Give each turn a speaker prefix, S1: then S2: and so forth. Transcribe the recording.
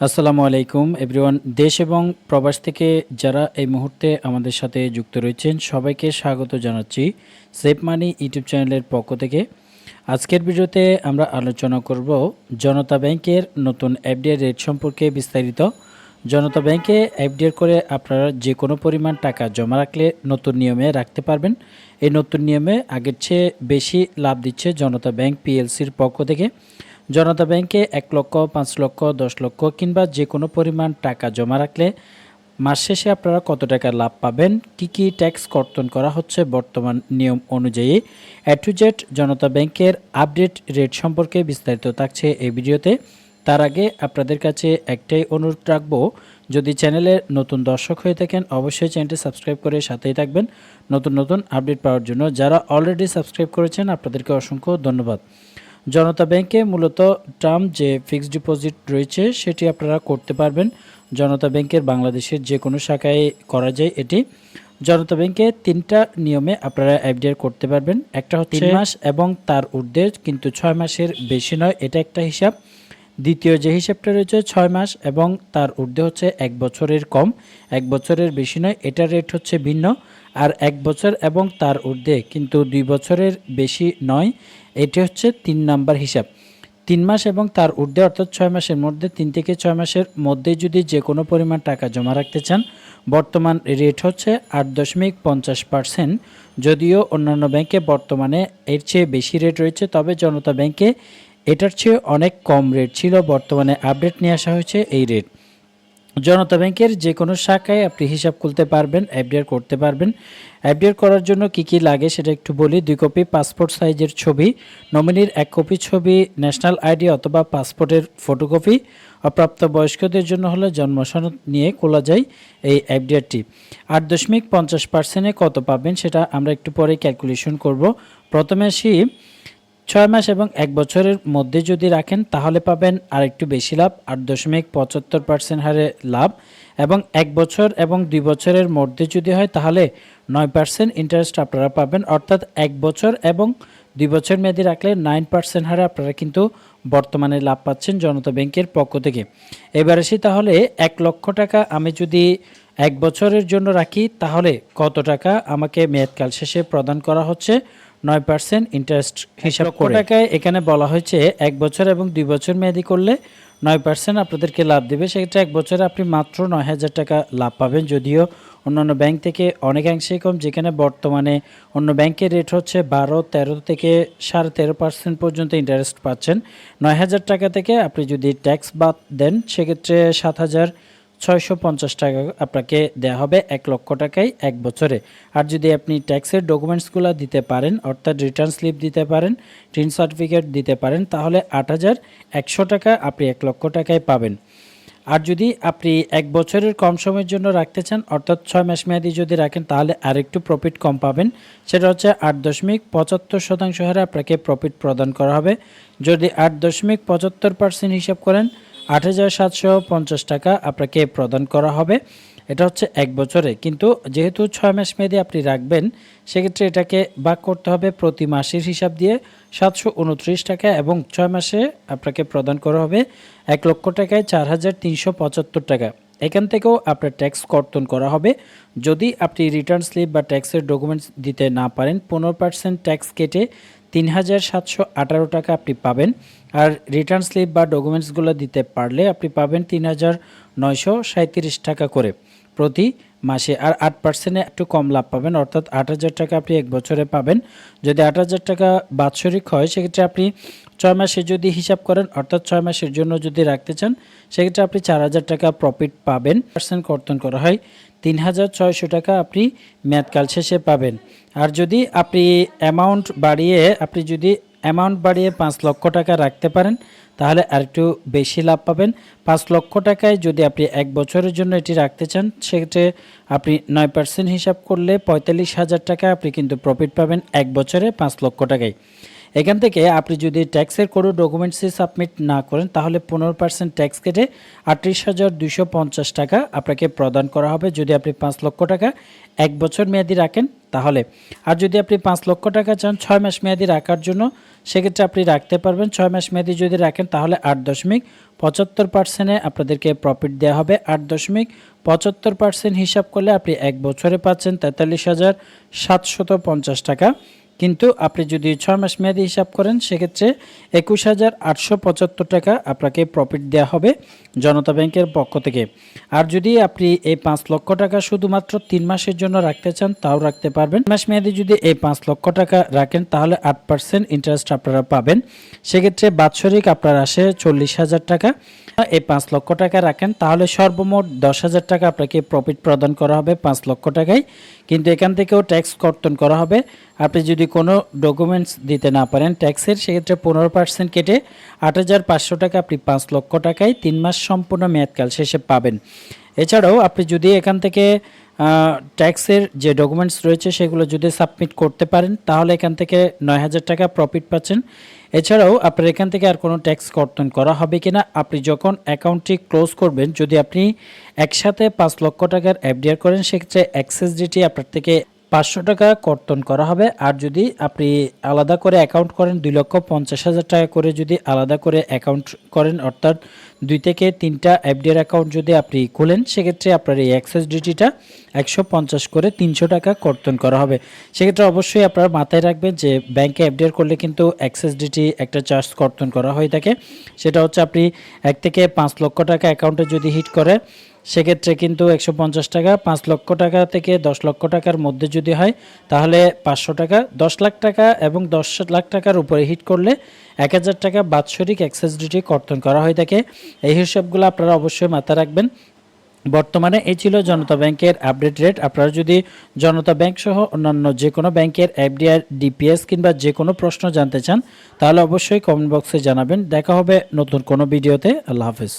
S1: আসসালামু আলাইকুম, এভরিওয়ান। দেশ এবং প্রবাস থেকে যারা এই মুহূর্তে আমাদের সাথে যুক্ত রয়েছেন, সবাইকে স্বাগত জানাচ্ছি সেফ মানি ইউটিউব চ্যানেলের পক্ষ থেকে। আজকের ভিডিওতে আমরা আলোচনা করব জনতা ব্যাংকের নতুন এফডিআর রেট সম্পর্কে বিস্তারিত। জনতা ব্যাংকে এফডিআর করে আপনারা যে কোনো পরিমাণ টাকা জমা রাখলে নতুন নিয়মে রাখতে পারবেন। এই নতুন নিয়মে আগের চেয়ে বেশি লাভ দিচ্ছে জনতা ব্যাংক পিএলসির পক্ষ থেকে। জনতা ব্যাংকে এক লক্ষ, পাঁচ লক্ষ, দশ লক্ষ কিংবা যে কোনো পরিমাণ টাকা জমা রাখলে মাস শেষে আপনারা কত টাকা লাভ পাবেন? কি কি ট্যাক্স কর্তন করা হচ্ছে বর্তমান নিয়ম অনুযায়ী? এ টু জেড জনতা ব্যাংকের আপডেট রেট সম্পর্কে বিস্তারিত থাকছে এই ভিডিওতে। তার আগে আপনাদের কাছে একটাই অনুরোধ রাখব, যদি চ্যানেলে নতুন দর্শক হয়ে থাকেন, অবশ্যই চ্যানেলটি সাবস্ক্রাইব করে সাথেই থাকবেন। নতুন নতুন আপডেট পাওয়ার জন্য যারা অলরেডি সাবস্ক্রাইব করেছেন, আপনাদেরকে অসংখ্য ধন্যবাদ। জনতা ব্যাংকে মূলত টার্ম যে ফিক্সড ডিপোজিট রয়েছে সেটি আপনারা করতে পারবেন। জনতা ব্যাংকের বাংলাদেশের যে কোনো শাখায় করা যায় এটি। জনতা ব্যাংকে তিনটা নিয়মে আপনারা এফডিআর করতে পারবেন। একটা হচ্ছে তিন মাস? এবং তার ঊর্ধ্বে কিন্তু ছয় মাসের বেশি নয় এটা একটা হিসাব। দ্বিতীয় যে হিসাবটা রয়েছে ছয় মাস এবং তার ঊর্ধ্বে হচ্ছে এক বছরের কম। এক বছরের বেশি নয় এটার রেট হচ্ছে ভিন্ন। আর এক বছর এবং তার ঊর্ধ্বে কিন্তু দুই বছরের বেশি নয় এটি হচ্ছে তিন নাম্বার হিসাব। তিন মাস এবং তার ঊর্ধ্বে অর্থাৎ ছয় মাসের মধ্যে তিন থেকে ছয় মাসের মধ্যে যদি যে কোনো পরিমাণ টাকা জমা রাখতে চান, বর্তমান রেট হচ্ছে আট দশমিক পঞ্চাশ পার্সেন্ট। যদিও অন্যান্য ব্যাংকে বর্তমানে এর চেয়ে বেশি রেট রয়েছে, তবে জনতা ব্যাংকে এটার চেয়ে অনেক কম রেট ছিল। বর্তমানে আপডেট নিয়ে আসা হয়েছে এই রেট। জনতা ব্যাংকের যে কোনো শাখায় আপনি হিসাব খুলতে পারবেন, এফডিআর করতে পারবেন। এফডিআর করার জন্য কি কি লাগে সেটা একটু বলি। দুই কপি পাসপোর্ট সাইজের ছবি, নমিনির এক কপি ছবি, ন্যাশনাল আইডি অথবা পাসপোর্টের ফটোকপি। অপ্রাপ্ত বয়স্কদের জন্য হলে জন্ম সনদ নিয়ে খোলা যায় এই এফডিআরটি। আট দশমিক পঞ্চাশ পার্সেন্টে কত পাবেন সেটা আমরা একটু পরে ক্যালকুলেশন করব। প্রথমে আসি ছয় মাস এবং এক বছরের মধ্যে যদি রাখেন, তাহলে পাবেন আর একটু বেশি লাভ, আট দশমিক পঁচাত্তর পার্সেন্ট হারে লাভ। এবং এক বছর এবং দুই বছরের মধ্যে যদি হয়, তাহলে নয় পার্সেন্ট ইন্টারেস্ট আপনারা পাবেন। অর্থাৎ এক বছর এবং দুই বছর মেয়াদি রাখলে নাইন পার্সেন্ট হারে আপনারা কিন্তু বর্তমানে লাভ পাচ্ছেন জনতা ব্যাংকের পক্ষ থেকে। এবার আসি তাহলে এক লক্ষ টাকা আমি যদি এক বছরের জন্য রাখি তাহলে কত টাকা আমাকে মেয়াদকাল শেষে প্রদান করা হচ্ছে? নয় পার্সেন্ট ইন্টারেস্ট হিসাব করে। টাকায় এখানে বলা হয়েছে এক বছর এবং দুই বছর মেয়াদি করলে নয় পার্সেন্ট আপনাদেরকে লাভ দেবে। সেক্ষেত্রে এক বছরে আপনি মাত্র নয় হাজার টাকা লাভ পাবেন। যদিও অন্যান্য ব্যাংক থেকে অনেকাংশেই কম যেখানে বর্তমানে অন্য ব্যাংকের রেট হচ্ছে বারো তেরো থেকে সাড়ে তেরো পার্সেন্ট পর্যন্ত ইন্টারেস্ট পাচ্ছেন। নয় হাজার টাকা থেকে আপনি যদি ট্যাক্স বাদ দেন সেক্ষেত্রে সাত হাজার ছয়শো পঞ্চাশ টাকা আপনাকে দেওয়া হবে এক লক্ষ টাকায় এক বছরে। আর যদি আপনি ট্যাক্সের ডকুমেন্টসগুলো দিতে পারেন, অর্থাৎ রিটার্ন স্লিপ দিতে পারেন, টিন সার্টিফিকেট দিতে পারেন, তাহলে আট হাজার একশো টাকা আপনি এক লক্ষ টাকায় পাবেন। আর যদি আপনি এক বছরের কম সময়ের জন্য রাখতে চান, অর্থাৎ ছয় মাস মেয়াদি যদি রাখেন, তাহলে আরেকটু প্রফিট কম পাবেন। সেটা হচ্ছে আট দশমিক পঁচাত্তর শতাংশ হারে আপনাকে প্রফিট প্রদান করা হবে। যদি আট দশমিক পঁচাত্তর পার্সেন্ট হিসাব করেন আট হাজার সাতশো পঞ্চাশ টাকা আপনাকে প্রদান করা হবে। এটা হচ্ছে এক বছরে। কিন্তু যেহেতু ছয় মাস মেয়াদি আপনি রাখবেন, সেক্ষেত্রে এটাকে ভাগ করতে হবে প্রতি মাসের হিসাব দিয়ে সাতশো উনত্রিশ টাকা এবং ছয় মাসে আপনাকে প্রদান করা হবে এক লক্ষ টাকায় চার হাজার তিনশো পঁচাত্তর টাকা। এখান থেকেও আপনার ট্যাক্স কর্তন করা হবে। যদি আপনি রিটার্ন স্লিপ বা ট্যাক্সের ডকুমেন্টস দিতে না পারেন, পনেরো পার্সেন্ট ট্যাক্স কেটে তিন হাজার সাতশো আঠারো টাকা আপনি পাবেন। আর রিটার্ন স্লিপ বা ডকুমেন্টসগুলো দিতে পারলে আপনি পাবেন তিন হাজার নয়শো সাঁত্রিশ টাকা করে প্রতি মাসে। আর আট পার্সেন্টে একটু কম লাভ পাবেন, অর্থাৎ আট হাজার টাকা আপনি এক বছরে পাবেন। যদি আট হাজার টাকা বাৎসরিক হয়, সেক্ষেত্রে আপনি ছয় মাসে যদি হিসাব করেন, অর্থাৎ ছয় মাসের জন্য যদি রাখতে চান, সেক্ষেত্রে আপনি চার হাজার টাকা প্রফিট পাবেন। পার্সেন্ট কর্তন করা হয় তিন হাজার ছয়শো টাকা আপনি মেয়াদকাল শেষে পাবেন। আর যদি আপনি অ্যামাউন্ট বাড়িয়ে, আপনি যদি অ্যামাউন্ট বাড়িয়ে পাঁচ লক্ষ টাকা রাখতে পারেন, তাহলে আরেকটু বেশি লাভ পাবেন। পাঁচ লক্ষ টাকায় যদি আপনি এক বছরের জন্য এটি রাখতে চান, সেক্ষেত্রে আপনি নয় পার্সেন্ট হিসাব করলে পঁয়তাল্লিশ হাজার টাকা আপনি কিন্তু প্রফিট পাবেন এক বছরে পাঁচ লক্ষ টাকায়। এখান থেকে আপনি যদি ট্যাক্সের কোনো ডকুমেন্টসই সাবমিট না করেন, তাহলে পনেরো পার্সেন্ট ট্যাক্স কেটে আটত্রিশ হাজার দুশো পঞ্চাশ টাকা আপনাকে প্রদান করা হবে। যদি আপনি পাঁচ লক্ষ টাকা এক বছর মেয়াদি রাখেন, তাহলে। আর যদি আপনি পাঁচ লক্ষ টাকা চান ছয় মাস মেয়াদি রাখার জন্য, সেক্ষেত্রে আপনি রাখতে পারবেন। ছয় মাস মেয়াদি যদি রাখেন, তাহলে আট দশমিক পঁচাত্তর পার্সেন্টে আপনাদেরকে প্রফিট দেওয়া হবে। আট দশমিক পঁচাত্তর পার্সেন্ট হিসাব করলে আপনি এক বছরে পাচ্ছেন তেতাল্লিশ হাজার সাতশত পঞ্চাশ টাকা। কিন্তু আপনি যদি ছয় মাস মেয়াদি হিসাব করেন, সেক্ষেত্রে একুশ হাজার আটশো পঁচাত্তর টাকা আপনাকে প্রফিট দেওয়া হবে জনতা ব্যাংকের পক্ষ থেকে। আর যদি আপনি এই পাঁচ লক্ষ টাকা শুধুমাত্র তিন মাসের জন্য রাখতে চান, তাও রাখতে পারবেন। মাস মেয়াদি যদি এই পাঁচ লক্ষ টাকা রাখেন, তাহলে আট পার্সেন্ট ইন্টারেস্ট আপনারা পাবেন। সেক্ষেত্রে বাৎসরিক আপনার আসে চল্লিশ হাজার টাকা। এই পাঁচ লক্ষ টাকা রাখেন, তাহলে সর্বমোট দশ হাজার টাকা আপনাকে প্রফিট প্রদান করা হবে পাঁচ লক্ষ টাকায়। কিন্তু এখান থেকেও ট্যাক্স কর্তন করা হবে। আপনি যদি কোনো ডকুমেন্টস দিতে না পারেন ট্যাক্সের সেক্ষেত্রে পনেরো পার্সেন্ট কেটে আট হাজার পাঁচশো টাকা আপনি পাঁচ লক্ষ টাকায় তিন মাস সম্পূর্ণ মেয়াদকাল শেষে পাবেন। এছাড়াও আপনি যদি এখান থেকে ট্যাক্সের যে ডকুমেন্টস রয়েছে সেগুলো যদি সাবমিট করতে পারেন, তাহলে এখান থেকে নয় হাজার টাকা প্রফিট পাচ্ছেন। এছাড়াও আপনার এখান থেকে আর কোনো ট্যাক্স কর্তন করা হবে কিনা, আপনি যখন অ্যাকাউন্টটি ক্লোজ করবেন, যদি আপনি একসাথে পাঁচ লক্ষ টাকার এফডিআর করেন, সেক্ষেত্রে অ্যাক্সেস ডিটি আপনার থেকে পাঁচশো টাকা কর্তন করা হবে। আর যদি আপনি আলাদা করে অ্যাকাউন্ট করেন, দুই লক্ষ পঞ্চাশ হাজার টাকা করে যদি আলাদা করে অ্যাকাউন্ট করেন, অর্থাৎ দুই থেকে তিনটা এফডিআর অ্যাকাউন্ট যদি আপনি খুলেন, সেক্ষেত্রে আপনার এই অ্যাক্সেস ডিটিটা একশো পঞ্চাশ করে তিনশো টাকা কর্তন করা হবে। সেক্ষেত্রে অবশ্যই আপনারা মাথায় রাখবেন যে ব্যাংকে এফডিআর করলে কিন্তু অ্যাক্সেস ডিটি একটা চার্জ কর্তন করা হয়ে থাকে। সেটা হচ্ছে আপনি এক থেকে পাঁচ লক্ষ টাকা অ্যাকাউন্টে যদি হিট করে সেক্ষেত্রে কিন্তু একশো পঞ্চাশ টাকা, পাঁচ লক্ষ টাকা থেকে দশ লক্ষ টাকার মধ্যে যদি হয়, তাহলে পাঁচশো টাকা, দশ লাখ টাকা এবং দশ লাখ টাকার উপরে হিট করলে এক হাজার টাকা বাৎসরিক অ্যাক্সেস ডিটি কর্তন করা হয়ে থাকে। এই হিসাবগুলো আপনারা অবশ্যই মাথায় রাখবেন। বর্তমানে এই ছিল জনতা ব্যাংকের আপডেট রেট আপনারা যদি জনতা ব্যাংক সহ অন্যান্য যে কোনো ব্যাংকের এফডিআর ডিপিএস কিংবা যে কোনো প্রশ্ন জানতে চান, তাহলে অবশ্যই কমেন্ট বক্সে জানাবেন। দেখা হবে নতুন কোনো ভিডিওতে আল্লাহ হাফেজ।